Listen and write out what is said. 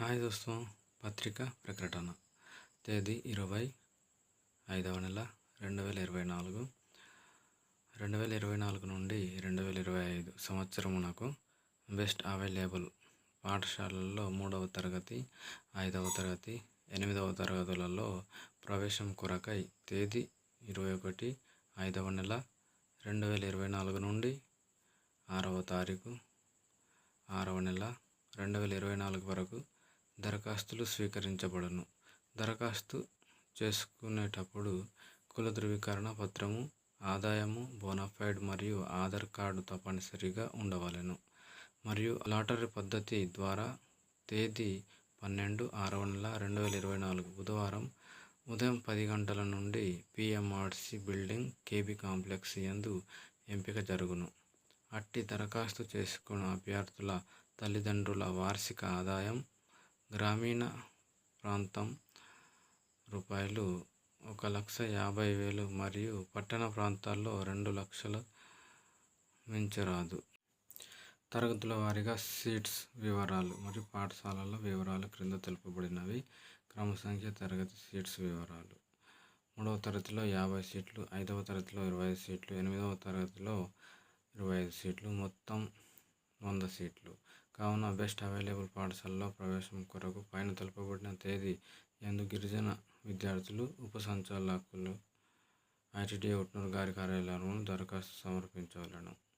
Hi దోస్తం పత్రిక ప్రకటన. తేదీ ఇరవై ఐదవ నెల రెండు వేల ఇరవై నాలుగు. రెండు వేల ఇరవై నాలుగు నుండి రెండు వేల ఇరవై ఐదు సంవత్సరమునకు బెస్ట్ అవైలబుల్ పాఠశాలల్లో మూడవ తరగతి ఐదవ తరగతి ఎనిమిదవ తరగతులలో ప్రవేశం కొరకై తేదీ ఇరవై ఒకటి ఐదవ నెల రెండు వేల ఇరవై నాలుగు నుండి ఆరవ తారీఖు ఆరవ నెల రెండు వేల ఇరవై నాలుగు వరకు దరఖాస్తులు స్వీకరించబడును. దరఖాస్తు చేసుకునేటప్పుడు కుల ధృవీకరణ పత్రము ఆదాయము బోనాఫైడ్ మరియు ఆధార్ కార్డు తప్పనిసరిగా ఉండవలెను. మరియు లాటరీ పద్ధతి ద్వారా తేదీ పన్నెండు ఆరవ నెల రెండు వేల ఇరవై నాలుగు బుధవారం ఉదయం పది గంటల నుండి పిఎంఆర్సి బిల్డింగ్ కేబీ కాంప్లెక్స్ యందు ఎంపిక జరుగును. అట్టి దరఖాస్తు చేసుకున్న అభ్యర్థుల తల్లిదండ్రుల వార్షిక ఆదాయం గ్రామీణ ప్రాంతం రూపాయలు ఒక లక్ష యాభై వేలు మరియు పట్టణ ప్రాంతాల్లో రెండు లక్షల మించరాదు. తరగతుల వారీగా సీట్స్ వివరాలు మరియు పాఠశాలల వివరాలు క్రింద తెలుపబడినవి. క్రమ సంఖ్య తరగతి సీట్స్ వివరాలు. మూడవ తరగతిలో యాభై సీట్లు ఐదవ తరగతిలో ఇరవై ఐదు సీట్లు ఎనిమిదవ తరగతిలో ఇరవై ఐదు సీట్లు. మొత్తం వంద సీట్లు. కావున బెస్ట్ అవైలబుల్ పాఠశాలలో ప్రవేశం కొరకు పైన తెలుపబడిన తేదీ ఎందు గిరిజన విద్యార్థులు ఉపసంచాలకులు ఐటీడీ ఉట్నూరు గారి కార్యాలయంలో దరఖాస్తు సమర్పించవలను.